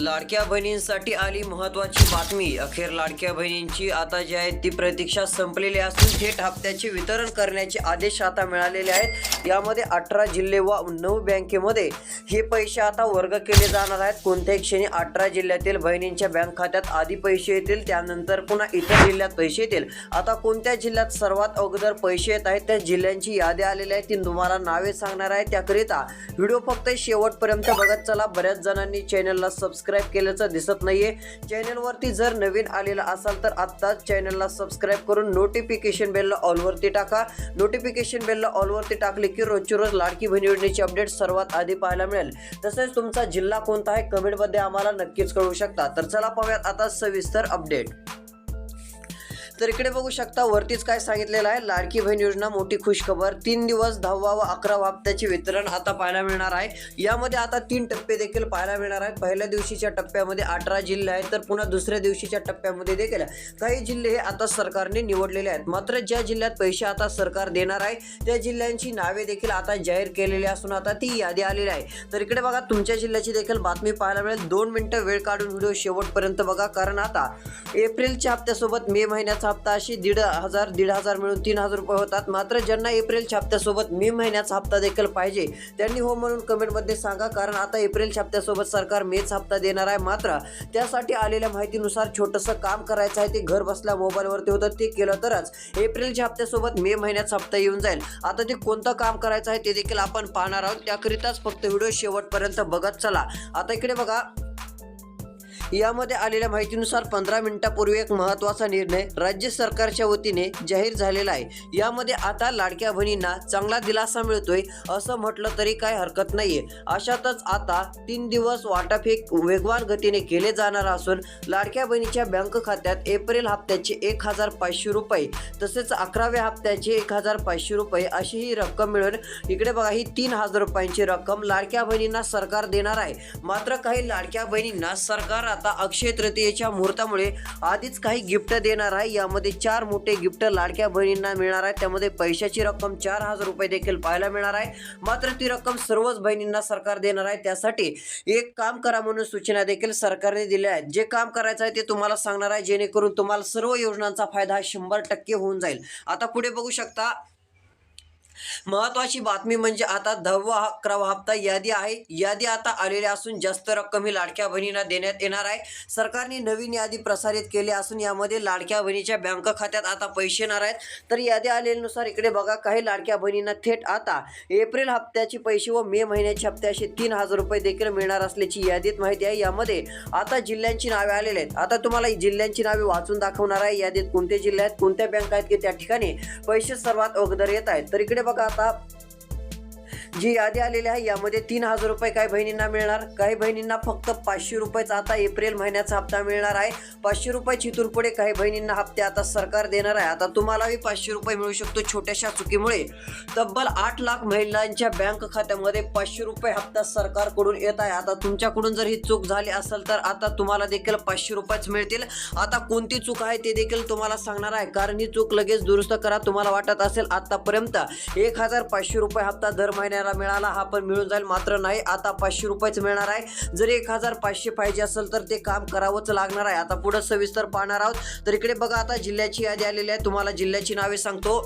लाडक्या बहिणींसाठी आली महत्वाची बातमी. अखेर लाडक्या बहिणींची आता जी आहे ती प्रतीक्षा संपलेली असून थेट हप्त्याचे वितरण करण्याचे आदेश आता मिळालेले आहेत. यामध्ये अठरा जिल्हे व नऊ बँकेमध्ये हे पैसे आता वर्ग केले जाणार आहेत. कोणत्याही क्षणी अठरा जिल्ह्यातील बहिणींच्या बँक खात्यात आधी पैसे येतील त्यानंतर पुन्हा इतर जिल्ह्यात पैसे येतील. आता कोणत्या जिल्ह्यात सर्वात अगोदर पैसे येत आहेत त्या जिल्ह्यांची यादी आलेली आहे. ती तुम्हाला नावे सांगणार आहे. त्याकरिता व्हिडिओ फक्त शेवटपर्यंत बघत चला. बऱ्याच जणांनी चॅनलला सबस्क्राईब केल्याचं दिसत नाहीये. चॅनलवरती जर नवीन आलेला असाल तर आत्ताच चॅनलला सबस्क्राईब करून नोटिफिकेशन बेलला ऑलवरती टाका. नोटिफिकेशन बेलला ऑलवरती टाकले की रोजची रोज लाडकी बहीण योजनेची अपडेट सर्वात आधी पाहायला मिळेल. तसेच तुमचा जिल्हा कोणता आहे कमेंटमध्ये आम्हाला नक्कीच कळू शकता. तर चला पाहूयात आता सविस्तर अपडेट तर इकडे बघू शकता वरतीच काय सांगितलेलं आहे? लाडकी बहीण योजना मोठी खुशखबर तीन दिवस दहावा व अकरावा हप्त्याचे वितरण आता पाहायला मिळणार आहे. यामध्ये आता तीन टप्पे देखील पाहायला मिळणार आहेत. पहिल्या दिवशीच्या टप्प्यामध्ये अठरा जिल्हे आहेत तर पुन्हा दुसऱ्या दिवशीच्या टप्प्यामध्ये देखील काही जिल्हे हे आता सरकारने निवडलेले आहेत. मात्र ज्या जिल्ह्यात पैसे आता सरकार देणार आहे त्या जिल्ह्यांची नावे देखील आता जाहीर केलेली असून आता ती यादी आलेली आहे. तर इकडे बघा तुमच्या जिल्ह्याची देखील बातमी पाहायला मिळेल. दोन मिनिटं वेळ काढून व्हिडिओ शेवटपर्यंत बघा कारण आता एप्रिलच्या हप्त्यासोबत मे महिन्याचा हप्ता अशी दीड हजार दीड हजार मिळून तीन हजार रुपये होतात. मात्र ज्यांना एप्रिल छाप्त्यासोबत मे महिन्याचा हप्ता देखील पाहिजे त्यांनी हो म्हणून कमेंटमध्ये सांगा कारण आता एप्रिल छाप्त्यासोबत सरकार मेच हप्ता देणार आहे. मात्र त्यासाठी आलेल्या माहितीनुसार छोटंसं काम करायचं आहे ते घर बसल्या मोबाईलवरती होतं ते केलं तरच एप्रिलच्या हप्त्यासोबत मे महिन्याचा हप्ता येऊन जाईल. आता ते कोणतं काम करायचं आहे ते देखील आपण पाहणार आहोत. त्याकरिताच फक्त व्हिडिओ शेवटपर्यंत बघत चला. आता इकडे बघा यामध्ये आलेल्या माहितीनुसार पंधरा मिनिटापूर्वी एक महत्त्वाचा निर्णय राज्य सरकारच्या वतीने जाहीर झालेला आहे. यामध्ये आता लाडक्या बहिणींना चांगला दिलासा मिळतोय असं म्हटलं तरी काय हरकत नाहीये. अशातच आता तीन दिवस वाटाफेक वेगवान गतीने केले जाणार असून लाडक्या बहिणीच्या बँक खात्यात एप्रिल हप्त्याचे एक हजार पाचशे रुपये तसेच अकराव्या हप्त्याचे एक हजार पाचशे रुपये अशी ही रक्कम मिळून इकडे बघा ही तीन हजार रुपयांची रक्कम लाडक्या बहिणींना सरकार देणार आहे. मात्र काही लाडक्या बहिणींना सरकार आता अक्षय तृतीयेच्या मुहूर्तामुळे आधीच काही गिफ्ट देणार आहे. यामध्ये चार मोठे गिफ्ट लाडक्या बहिणींना मिळणार आहे त्यामध्ये पैशाची रक्कम चार हजार रुपये देखील पाहायला मिळणार आहे. मात्र ती रक्कम सर्वच बहिणींना सरकार देणार आहे. त्यासाठी एक काम करा म्हणून सूचना देखील सरकारने दिल्या आहेत. जे काम करायचं आहे ते तुम्हाला सांगणार आहे. जेणेकरून तुम्हाला सर्व योजनांचा फायदा हा शंभर टक्के होऊन जाईल. आता पुढे बघू शकता महत्वाची बातमी म्हणजे आता दहावा अकरावा हप्ता यादी आहे. यादी आता आलेली असून जास्त रक्कम ही लाडक्या बहिणींना देण्यात येणार आहे. सरकारने नवीन यादी प्रसारित केली असून यामध्ये लाडक्या बहिणीच्या बँक खात्यात आता पैसे येणार आहेत. तर यादी आलेल्यानुसार इकडे बघा काही लाडक्या बहिणींना थेट आता एप्रिल हप्त्याचे पैसे व मे महिन्याचे हप्ते असे तीन हजार रुपये देखील मिळणार असल्याची यादीत माहिती आहे. यामध्ये आता जिल्ह्यांची नावे आलेले आहेत. आता तुम्हाला जिल्ह्यांची नावे वाचून दाखवणार आहे. यादीत कोणते जिल्हे आहेत कोणत्या बँक आहेत की त्या ठिकाणी पैसे सर्वात अगोदर येत आहेत. तर इकडे बघा आता जी यादी आलेली आहे यामध्ये तीन हजार रुपये काही बहिणींना मिळणार. काही बहिणींना फक्त पाचशे रुपयेचा आता एप्रिल महिन्याचा हप्ता मिळणार आहे. पाचशे रुपये चितून पुढे काही बहिणींना हप्ते आता सरकार देणार आहे. आता तुम्हालाही पाचशे रुपये मिळू शकतो छोट्याशा चुकीमुळे. तब्बल आठ लाख महिलांच्या बँक खात्यामध्ये पाचशे रुपये हप्ता सरकारकडून येत आहे. आता तुमच्याकडून जर ही चूक झाली असेल तर आता तुम्हाला देखील पाचशे रुपयेच मिळतील. आता कोणती चूक आहे ते देखील तुम्हाला सांगणार आहे. कारण ही चूक लगेच दुरुस्त करा तुम्हाला वाटत असेल आतापर्यंत एक हजार पाचशे रुपये हप्ता दर महिन्याला मिळाला हा पण मिळून जाईल. मात्र नाही आता पाचशे रुपयेच मिळणार आहे. जर एक हजार पाचशे पाहिजे असेल तर ते काम करावंच लागणार आहे. आता पुढं सविस्तर पाहणार आहोत. तर इकडे बघा आता जिल्ह्याची यादी आलेली आहे. तुम्हाला जिल्ह्याची नावे सांगतो.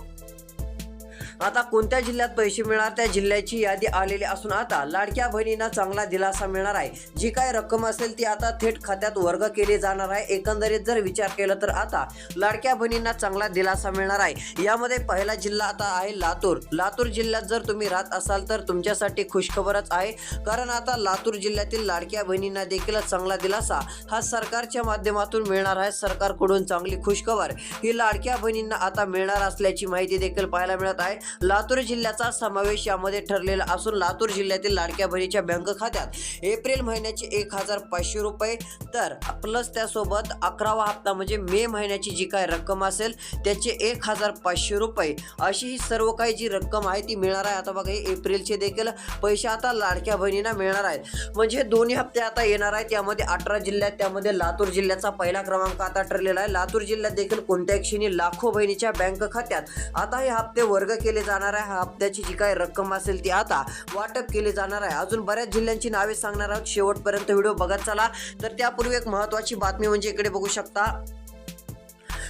आता कोणत्या जिल्ह्यात पैसे मिळणार? त्या जिल्ह्याची यादी आलेली असून आता लाडक्या बहिणींना चांगला दिलासा मिळणार आहे. जी काय रक्कम असेल ती आता थेट खात्यात वर्ग केली जाणार आहे. एकंदरीत जर विचार केला तर आता लाडक्या बहिणींना चांगला दिलासा मिळणार आहे. यामध्ये पहिला जिल्हा आता आहे लातूर. लातूर जिल्ह्यात जर तुम्ही राहत असाल तर तुमच्यासाठी खुशखबरच आहे. कारण आता लातूर जिल्ह्यातील लाडक्या बहिणींना देखील चांगला दिलासा हा सरकारच्या माध्यमातून मिळणार आहे. सरकारकडून चांगली खुशखबर ही लाडक्या बहिणींना आता मिळणार असल्याची माहिती देखील पाहायला मिळत आहे. लातूर जिल्ह्याचा समावेश यामध्ये ठरलेला असून लातूर जिल्ह्यातील लाडक्या बहिणीच्या बँक खात्यात एप्रिल महिन्याचे एक हजार पाचशे रुपये. तर प्लस त्यासोबत अकरावा हप्ता म्हणजे मे महिन्याची जी काय रक्कम असेल त्याचे एक हजार पाचशे रुपये. अशी ही सर्व काही जी रक्कम आहे ती मिळणार आहे. आता बघा हे एप्रिलचे देखील पैसे आता लाडक्या बहिणींना मिळणार आहेत. म्हणजे दोन्ही हप्ते आता येणार आहेत. यामध्ये अठरा जिल्ह्यात त्यामध्ये लातूर जिल्ह्याचा पहिला क्रमांक आता ठरलेला आहे. लातूर जिल्ह्यात देखील कोणत्याही क्षणी लाखो बहिणीच्या बँक खात्यात. आता हे हप्ते वर्ग केले केले जाणार आहे. हा हप्त्याची जी काही रक्कम असेल ती आता वाटप केली जाणार आहे. अजून बऱ्याच जिल्ह्यांची नावे सांगणार आहोत. शेवटपर्यंत व्हिडिओ बघत चला. तर त्यापूर्वी एक महत्वाची बातमी म्हणजे इकडे बघू शकता.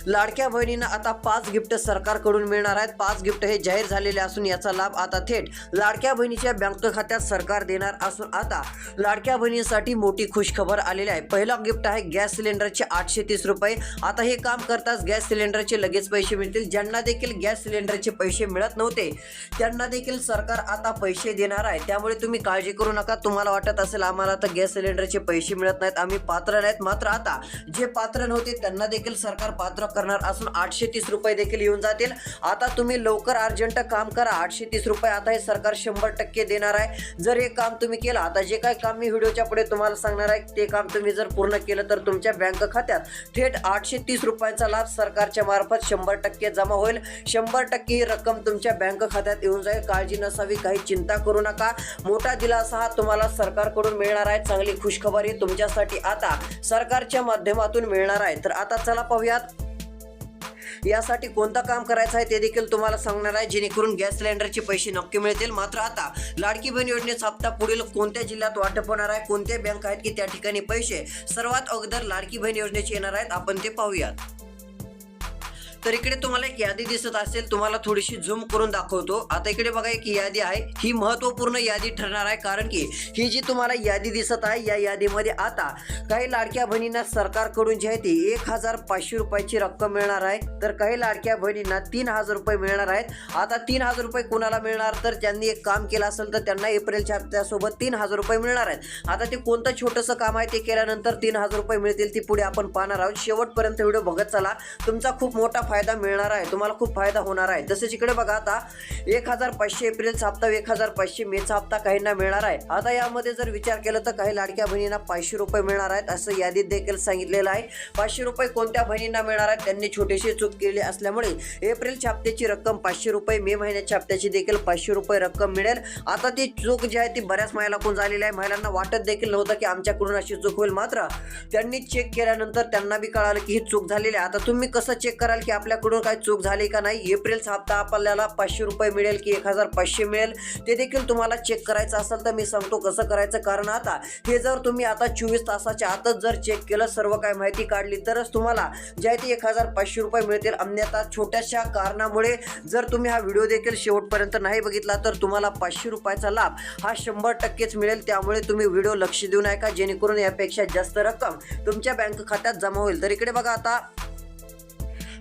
लाडक्या बहिणींना आता पाच गिफ्ट सरकारकडून मिळणार आहेत. पाच गिफ्ट हे जाहीर झालेले असून याचा लाभ आता थेट लाडक्या बहिणीच्या बँक खात्यात सरकार देणार असून आता लाडक्या बहिणींसाठी मोठी खुशखबर आलेली आहे. पहिला गिफ्ट आहे गॅस सिलेंडरचे आठशे तीस रुपये. आता हे काम करताच गॅस सिलेंडरचे लगेच पैसे मिळतील. ज्यांना देखील गॅस सिलेंडरचे पैसे मिळत नव्हते त्यांना देखील सरकार आता पैसे देणार आहे. त्यामुळे तुम्ही काळजी करू नका. तुम्हाला वाटत असेल आम्हाला तर गॅस सिलेंडरचे पैसे मिळत नाहीत. आम्ही पात्र नाहीत. मात्र आता जे पात्र नव्हते त्यांना देखील सरकार पात्र करणार असून आठशे तीस रुपये देखील येऊन जातील. आता तुम्ही लवकर अर्जंट काम करा. आठशे तीस रुपये आता हे सरकार शंभर टक्के देणार आहे. जर हे काम तुम्ही केलं आता जे काही काम मी व्हिडिओच्या पुढे तुम्हाला सांगणार आहे ते काम तुम्ही जर पूर्ण केलं तर तुमच्या बँक खात्यात थेट आठशे तीस रुपयांचा लाभ सरकारच्या मार्फत शंभर टक्के जमा होईल. शंभर टक्के ही रक्कम तुमच्या बँक खात्यात येऊन जाईल. काळजी नसावी काही चिंता करू नका. मोठा दिलासा हा तुम्हाला सरकारकडून मिळणार आहे. चांगली खुशखबरी तुमच्यासाठी आता सरकारच्या माध्यमातून मिळणार आहे. तर आता चला पाहूयात. यासाठी कोणतं काम करायचं आहे ते देखील तुम्हाला सांगणार आहे. जेणेकरून गॅस सिलेंडरचे पैसे नक्की मिळतील. मात्र आता लाडकी बहीण योजनेचा हप्ता पुढील कोणत्या जिल्ह्यात वाटप होणार आहे? कोणत्या बँक आहेत की त्या ठिकाणी पैसे सर्वात अगोदर लाडकी बहीण योजनेचे येणार आहेत? आपण ते पाहूयात. तर इकडे तुम्हाला एक यादी दिसत असेल तुम्हाला थोडीशी झूम करून दाखवतो. आता इकडे बघा एक यादी आहे. ही महत्त्वपूर्ण यादी ठरणार आहे कारण की ही जी तुम्हाला यादी दिसत आहे या यादीमध्ये आता काही लाडक्या बहिणींना सरकारकडून जी आहे ती एक हजार पाचशे रुपयाची रक्कम मिळणार आहे. तर काही लाडक्या बहिणींना तीन हजार रुपये मिळणार आहेत. आता तीन हजार रुपये कोणाला मिळणार? तर ज्यांनी एक काम केलं असेल तर त्यांना एप्रिलच्या हप्त्यासोबत तीन हजार रुपये मिळणार आहेत. आता ते कोणतं छोटंसं काम आहे ते केल्यानंतर तीन हजार रुपये मिळतील ती पुढे आपण पाहणार आहोत. शेवटपर्यंत व्हिडिओ बघत चला. तुमचा खूप मोठा फायदा मिळणार आहे तुम्हाला खूप फायदा होणार आहे. तसेच इकडे बघा आता एक हजार पाचशे एप्रिलचा हप्ता एक हजार पाचशे मेचा हप्ता काहींना मिळणार आहे. आता यामध्ये जर विचार केला तर काही लाडक्या बहिणींना पाचशे रुपये मिळणार आहेत असं यादीत देखील सांगितलेलं आहे. पाचशे रुपये कोणत्या बहिणींना मिळणार आहेत त्यांनी छोटीशी चूक केली असल्यामुळे एप्रिलच्या हप्त्याची रक्कम पाचशे रुपये मे महिन्याच्या हप्त्याची देखील पाचशे रुपये रक्कम मिळेल. आता ती चूक जी आहे ती बऱ्याच महिलाकडून झालेली आहे. महिलांना वाटत देखील नव्हतं की आमच्याकडून अशी चूक होईल मात्र त्यांनी चेक केल्यानंतर त्यांना बी कळालं की ही चूक झालेली आहे. आता तुम्ही कसं चेक कराल की आपल्याकडून काही चूक झाली का नाही? एप्रिलचा हप्ता आपल्याला पाचशे रुपये मिळेल की एक हजार पाचशे मिळेल? ते देखील तुम्हाला चेक करायचं असेल तर मी सांगतो कसं करायचं. कारण आता हे जर तुम्ही आता चोवीस तासाच्या आतच जर चेक केलं सर्व काही माहिती काढली तरच तुम्हाला जे आहे ते एक हजार पाचशे रुपये मिळतील. अन्यथा छोट्याशा कारणामुळे जर तुम्ही हा व्हिडिओ देखील शेवटपर्यंत नाही बघितला तर तुम्हाला पाचशे रुपयाचा लाभ हा शंभर टक्केच मिळेल. त्यामुळे तुम्ही व्हिडिओ लक्ष देऊ नका जेणेकरून यापेक्षा जास्त रक्कम तुमच्या बँक खात्यात जमा होईल. तर इकडे बघा आता.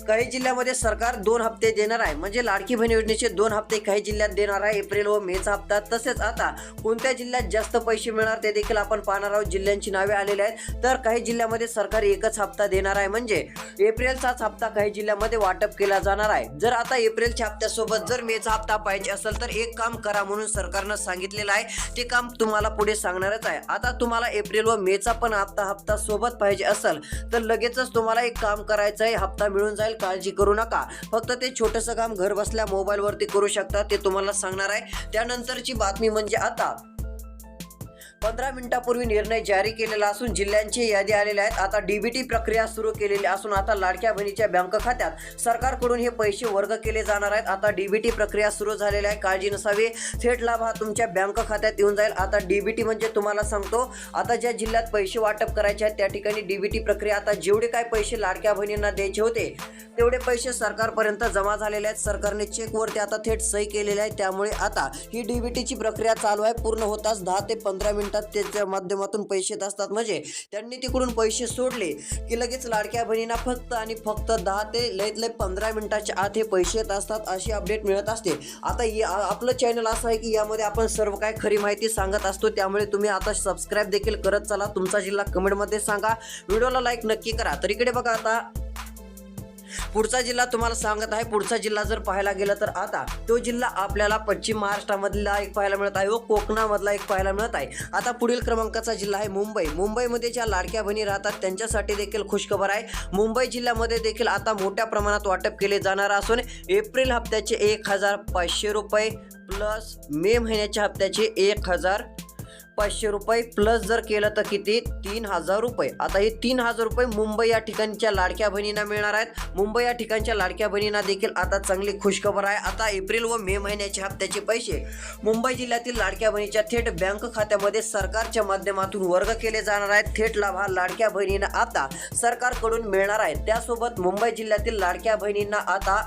काही जिल्ह्यामध्ये सरकार दोन हप्ते देणार आहे. म्हणजे लाडकी बहीण योजनेचे दोन हप्ते काही जिल्ह्यात देणार आहे. एप्रिल व मेचा हप्ता. तसेच आता कोणत्या जिल्ह्यात जास्त पैसे मिळणार ते देखील आपण पाहणार आहोत. जिल्ह्यांची नावे आलेली आहेत. तर काही जिल्ह्यामध्ये सरकार एकच हप्ता देणार आहे. म्हणजे एप्रिलचाच हप्ता काही जिल्ह्यामध्ये वाटप केला जाणार आहे. जर आता एप्रिलच्या हप्त्यासोबत जर मेचा हप्ता पाहिजे असेल तर एक काम करा म्हणून सरकारनं सांगितलेलं आहे. ते काम तुम्हाला पुढे सांगणारच आहे. आता तुम्हाला एप्रिल व मेचा पण हप्ता हप्ता सोबत पाहिजे असेल तर लगेचच तुम्हाला एक काम करायचं आहे हप्ता मिळून जाईल. काळजी करू नका. फक्त ते छोटंसं काम घर बसल्या मोबाईलवरती करू शकता ते तुम्हाला सांगणार आहे. त्यानंतरची बातमी म्हणजे आता. पंधरा मिनिटापूर्वी निर्णय जारी केलेला असून जिल्ह्यांची यादी आलेल्या आहेत. आता डीबीटी प्रक्रिया सुरू केलेली असून आता लाडक्या बहिणीच्या बँक खात्यात सरकारकडून हे पैसे वर्ग केले जाणार आहेत. आता डीबीटी प्रक्रिया सुरू झालेली आहे. काळजी नसावी. थेट लाभ हा तुमच्या बँक खात्यात येऊन जाईल. आता डीबीटी म्हणजे तुम्हाला सांगतो आता ज्या जिल्ह्यात पैसे वाटप करायचे आहेत त्या ठिकाणी डीबीटी प्रक्रिया आता जेवढे काय पैसे लाडक्या बहिणींना द्यायचे होते तेवढे पैसे सरकारपर्यंत जमा झालेले आहेत. सरकारने चेकवरती आता थेट सही केलेली आहे. त्यामुळे आता ही डीबीटीची प्रक्रिया चालू आहे. पूर्ण होताच दहा ते पंधरा मिनिट मिनिटात त्याच्या माध्यमातून पैसे येत असतात. म्हणजे त्यांनी तिकडून पैसे सोडले की लगेच लाडक्या बहिणींना फक्त आणि फक्त दहा ते लईत लई पंधरा मिनिटाच्या आत हे पैसे येत असतात अशी अपडेट मिळत असते. आता या- आपलं चॅनल असं आहे की यामध्ये आपण सर्व काय खरी माहिती सांगत असतो. त्यामुळे तुम्ही आता सबस्क्राईब देखील करत चला. तुमचा जिल्हा कमेंटमध्ये सांगा. व्हिडिओला लाईक नक्की करा. तर इकडे बघा आता पुढचा जिल्हा तुम्हाला सांगत आहे. पुढचा जिल्हा जर पाहायला गेला तर आता तो जिल्हा आपल्याला पश्चिम महाराष्ट्रामधला एक पाहायला मिळत आहे व कोकणामधला एक पाहायला मिळत आहे. आता पुढील क्रमांकाचा जिल्हा आहे मुंबई. मुंबईमध्ये ज्या लाडक्या बहिणी राहतात त्यांच्यासाठी देखील खुशखबर आहे. मुंबई जिल्ह्यामध्ये देखील आता मोठ्या प्रमाणात वाटप केले जाणार असून एप्रिल हप्त्याचे एक हजार पाचशे रुपये प्लस मे महिन्याच्या हप्त्याचे एक हजार पाचशे रुपये प्लस जर केलं तर किती? तीन हजार रुपये. आता हे तीन हजार रुपये मुंबई या ठिकाणच्या लाडक्या बहिणींना मिळणार आहेत. मुंबई या ठिकाणच्या लाडक्या बहिणींना देखील आता चांगली खुशखबर आहे. आता एप्रिल व मे महिन्याचे हप्त्याचे पैसे मुंबई जिल्ह्यातील लाडक्या बहिणीच्या थेट बँक खात्यामध्ये सरकारच्या माध्यमातून वर्ग केले जाणार आहेत. थेट लाभ हा लाडक्या बहिणींना आता सरकारकडून मिळणार आहे. त्यासोबत मुंबई जिल्ह्यातील लाडक्या बहिणींना आता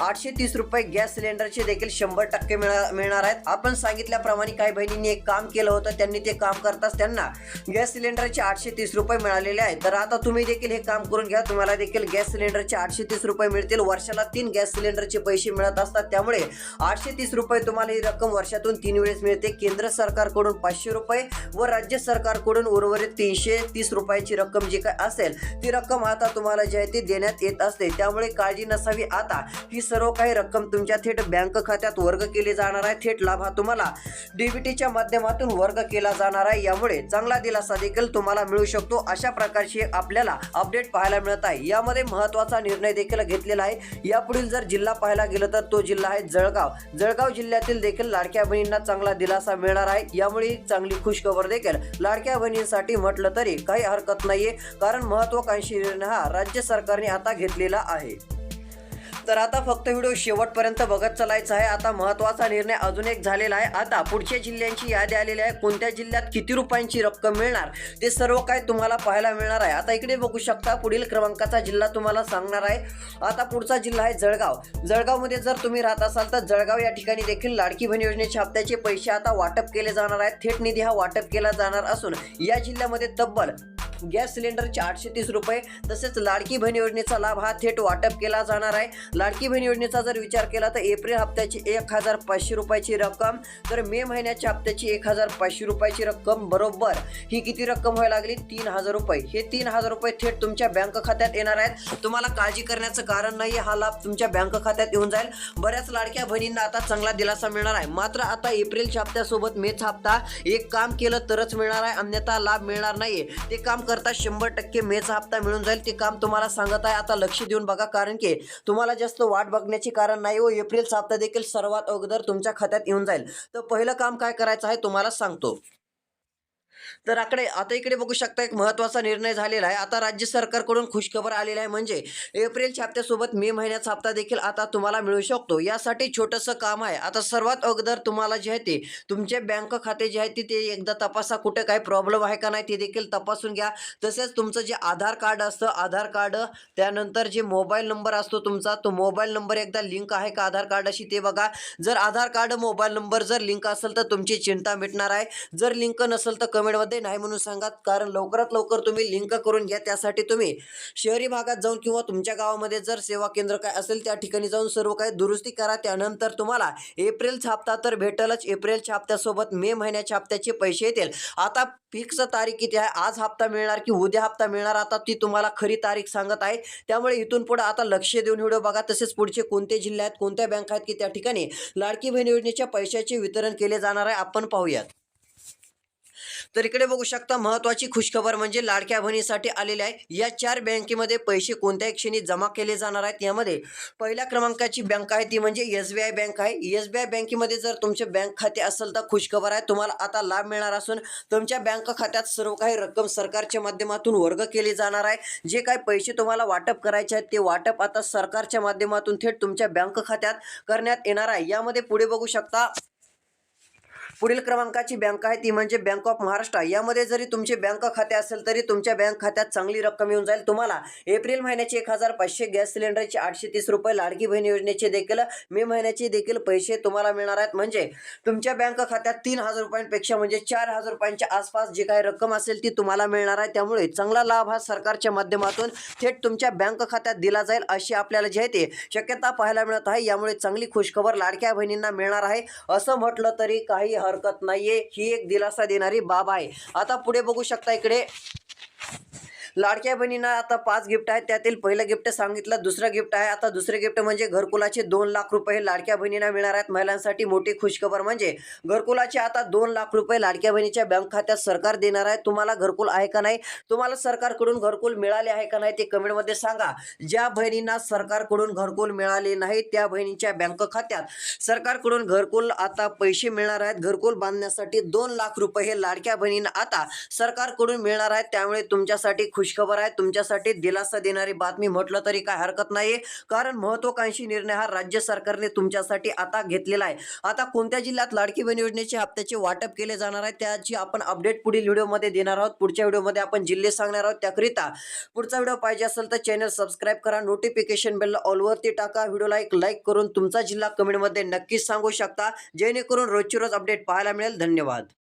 आठशे तीस रुपये गॅस सिलेंडरचे देखील शंभर टक्के मिळणार आहेत. आपण सांगितल्याप्रमाणे काही बहिणींनी एक काम केलं होतं त्यांनी ते काम करताच त्यांना गॅस सिलेंडरचे आठशे तीस रुपये मिळालेले आहेत. तर आता तुम्ही देखील हे काम करून घ्या. तुम्हाला देखील गॅस सिलेंडरचे आठशे तीस रुपये मिळतील. वर्षाला तीन गॅस सिलेंडरचे पैसे मिळत असतात. त्यामुळे आठशे तीस रुपये तुम्हाला ही रक्कम वर्षातून तीन वेळेस मिळते. केंद्र सरकारकडून पाचशे रुपये व राज्य सरकारकडून उर्वरित तीनशे तीस रुपयाची रक्कम जी काय असेल ती रक्कम आता तुम्हाला जी आहे ती देण्यात येत असते. त्यामुळे काळजी नसावी आता. ही सर्व काही रक्कम तुमच्या थेट बँक खात्यात वर्ग केली जाणार आहे. थेट लाभ हा तुम्हाला डीबीटीच्या माध्यमातून वर्ग केला जाणार आहे. यामुळे चांगला दिलासा देखील तुम्हाला मिळू शकतो. अशा प्रकारची आपल्याला अपडेट पाहायला मिळत आहे. यामध्ये महत्त्वाचा निर्णय देखील घेतलेला आहे. यापुढील जर जिल्हा पाहायला गेलं तर तो जिल्हा आहे जळगाव. जळगाव जिल्ह्यातील देखील लाडक्या बहिणींना चांगला दिलासा मिळणार आहे. यामुळे एक चांगली खुशखबर देखील लाडक्या बहिणींसाठी म्हटलं तरी काही हरकत नाहीये. कारण महत्वाकांक्षी निर्णय हा राज्य सरकारने आता घेतलेला आहे. तर आता फक्त व्हिडिओ शेवटपर्यंत बघत चालायचा आहे. आता महत्त्वाचा निर्णय अजून एक झालेला आहे. आता पुढच्या जिल्ह्यांची यादी आलेली आहे. कोणत्या जिल्ह्यात किती रुपयांची रक्कम मिळणार? ते सर्व काय तुम्हाला पाहायला मिळणार आहे. आता इकडे बघू शकता पुढील क्रमांकाचा जिल्हा तुम्हाला सांगणार आहे. आता पुढचा जिल्हा आहे जळगाव. जळगावमध्ये जर तुम्ही राहत असाल तर जळगाव या ठिकाणी देखील लाडकी बहीण योजनेच्या हप्त्याचे पैसे आता वाटप केले जाणार आहेत. थेट निधी हा वाटप केला जाणार असून या जिल्ह्यामध्ये तब्बल गॅस सिलेंडरचे आठशे तीस रुपये तसेच लाडकी बहीण योजनेचा लाभ हा थेट वाटप केला जाणार आहे. लाडकी बहीण योजनेचा जर विचार केला तर एप्रिल हप्त्याची एक हजार पाचशे रुपयाची रक्कम तर मे महिन्याच्या हप्त्याची एक हजार पाचशे रुपयाची रक्कम बरोबर ही किती रक्कम व्हायला लागली? तीन हजार रुपये. हे तीन हजार रुपये थेट तुमच्या बँक खात्यात येणार आहेत. तुम्हाला काळजी करण्याचं कारण नाही हा लाभ तुमच्या बँक खात्यात येऊन जाईल. बऱ्याच लाडक्या बहिणींना आता चांगला दिलासा मिळणार आहे. मात्र आता एप्रिलच्या हप्त्यासोबत मेचा हप्ता एक काम केलं तरच मिळणार आहे. अन्यथा लाभ मिळणार नाही ते काम कर करता शंभर टक्के मेचा हप्ता मिळून जाईल. ते काम तुम्हाला सांगत आहे. आता लक्ष देऊन बघा कारण की तुम्हाला जास्त वाट बघण्याची कारण नाही व एप्रिलचा हप्ता देखील सर्वात अगोदर तुमच्या खात्यात येऊन जाईल. तर पहिलं काम काय करायचं आहे तुम्हाला सांगतो. तर आकडे आता इकडे बघू शकता एक महत्त्वाचा निर्णय झालेला आहे. आता राज्य सरकारकडून खुशखबर आलेला आहे. म्हणजे एप्रिल छाप्त्यासोबत मे महिन्याचा हप्ता देखील आता तुम्हाला मिळू शकतो. यासाठी छोटंसं काम आहे. आता सर्वात अगोदर तुम्हाला जे आहे ते तुमचे बँक खाते जे आहे ते ते एकदा तपासा कुठे काय प्रॉब्लेम आहे का नाही ते देखील तपासून घ्या. तसेच तुमचं जे आधार कार्ड असतं आधार कार्ड त्यानंतर जे मोबाईल नंबर असतो तुमचा तो मोबाईल नंबर एकदा लिंक आहे का आधार कार्डाशी ते बघा. जर आधार कार्ड मोबाईल नंबर जर लिंक असेल तर तुमची चिंता मिटणार आहे. जर लिंक नसेल तर कमेंटमध्ये नाही म्हणून सांगा कारण लवकरात लवकर तुम्ही लिंक करून घ्या. त्यासाठी तुम्ही शहरी भागात जाऊन किंवा तुमच्या गावामध्ये जर सेवा केंद्र काय असेल त्या ठिकाणी जाऊन सर्व काही दुरुस्ती करा. त्यानंतर तुम्हाला एप्रिल छापता तर भेटेलच. एप्रिल छापत्यासोबत मे महिन्याच्या हप्त्याचे पैसे येतील. आता फिक्स तारीख किती आहे? आज हप्ता मिळणार की उद्या हप्ता मिळणार? आता ती तुम्हाला खरी तारीख सांगत आहे. त्यामुळे इथून पुढे आता लक्ष देऊन व्हिडिओ बघा. तसेच पुढचे कोणते जिल्हे आहेत कोणत्या बँक आहेत की त्या ठिकाणी लाडकी बहीण योजनेच्या पैशाचे वितरण केले जाणार आहे आपण पाहूयात. तर इकडे बघू शकता महत्वाची खुशखबर म्हणजे लाडक्या बहिणीसाठी आलेले आहे. या चार बँकेमध्ये पैसे कोणत्याही क्षणी जमा केले जाणार आहेत यामध्ये पहिल्या क्रमांकाची बँक आहे ती म्हणजे एस बी आय बँक आहे. एस बी आय बँकेमध्ये जर तुमचे बँक खाते असेल तर खुशखबर आहे. तुम्हाला आता लाभ मिळणार असून तुमच्या बँक खात्यात सर्व काही रक्कम सरकारच्या माध्यमातून वर्ग केली जाणार आहे. जे काही पैसे तुम्हाला वाटप करायचे आहेत ते वाटप आता सरकारच्या माध्यमातून थेट तुमच्या बँक खात्यात करण्यात येणार आहे. यामध्ये पुढे बघू शकता पुढील क्रमांकाची बँक आहे ती म्हणजे बँक ऑफ महाराष्ट्र यामध्ये जरी तुमचे बँक खाते असेल तरी तुमच्या बँक खात्यात चांगली रक्कम येऊन जाईल. तुम्हाला एप्रिल महिन्याचे एक हजार पाचशे गॅस सिलेंडरचे आठशे तीस रुपये लाडकी बहीण योजनेचे देखील मे महिन्याचे देखील पैसे तुम्हाला मिळणार आहेत. म्हणजे तुमच्या बँक खात्यात तीन हजार रुपयांपेक्षा म्हणजे चार हजार रुपयांच्या आसपास जी काही रक्कम असेल ती तुम्हाला मिळणार आहे. त्यामुळे चांगला लाभ हा सरकारच्या माध्यमातून थेट तुमच्या बँक खात्यात दिला जाईल अशी आपल्याला जे आहे. ते शक्यता पाहायला मिळत आहे. यामुळे चांगली खुशखबर लाडक्या बहिणींना मिळणार आहे. असं म्हटलं तरी काही हरकत नाहीये. ही एक दिलासा देणारी बाब आहे. आता पुढे बघू शकता इकडे. लाडक्या बहिणींना आता पाच गिफ्ट आहेत. त्यातील पहिलं गिफ्ट सांगितलं दुसरं गिफ्ट आहे. आता दुसरे गिफ्ट म्हणजे घरकुलाचे दोन लाख रुपये लाडक्या बहिणींना मिळणार आहेत. महिलांसाठी मोठी खुशखबर म्हणजे घरकुलाचे आता दोन लाख रुपये लाडक्या बहिणीच्या बँक खात्यात सरकार देणार आहे. तुम्हाला घरकुल आहे का नाही? तुम्हाला सरकारकडून घरकुल मिळाले आहे का नाही ते कमेंटमध्ये सांगा. ज्या बहिणींना सरकारकडून घरकुल मिळाले नाही त्या बहिणीच्या बँक खात्यात सरकारकडून घरकुल आता पैसे मिळणार आहेत. घरकुल बांधण्यासाठी दोन लाख रुपये हे लाडक्या बहिणींना आता सरकारकडून मिळणार आहेत. त्यामुळे तुमच्यासाठी खुश खुशखबर आहे. तुमच्यासाठी दिलासा देणारी बातमी म्हटलं तरी काय हरकत नाही कारण महत्वाकांक्षी निर्णय हा राज्य सरकारने तुमच्यासाठी आता घेतलेला आहे. आता कोणत्या जिल्ह्यात लाडकी बहीण योजनेचे हप्त्याचे वाटप केले जाणार आहे त्याची आपण अपडेट पुढील व्हिडिओमध्ये देणार आहोत. पुढच्या व्हिडिओमध्ये आपण जिल्हे सांगणार आहोत. त्याकरिता पुढचा व्हिडिओ पाहिजे असेल तर चॅनल सबस्क्राईब करा. नोटिफिकेशन बेलला ऑलवरती टाका. व्हिडिओला एक लाईक करून तुमचा जिल्हा कमेंटमध्ये नक्कीच सांगू शकता. जेणेकरून रोजची रोज अपडेट पाहायला मिळेल. धन्यवाद.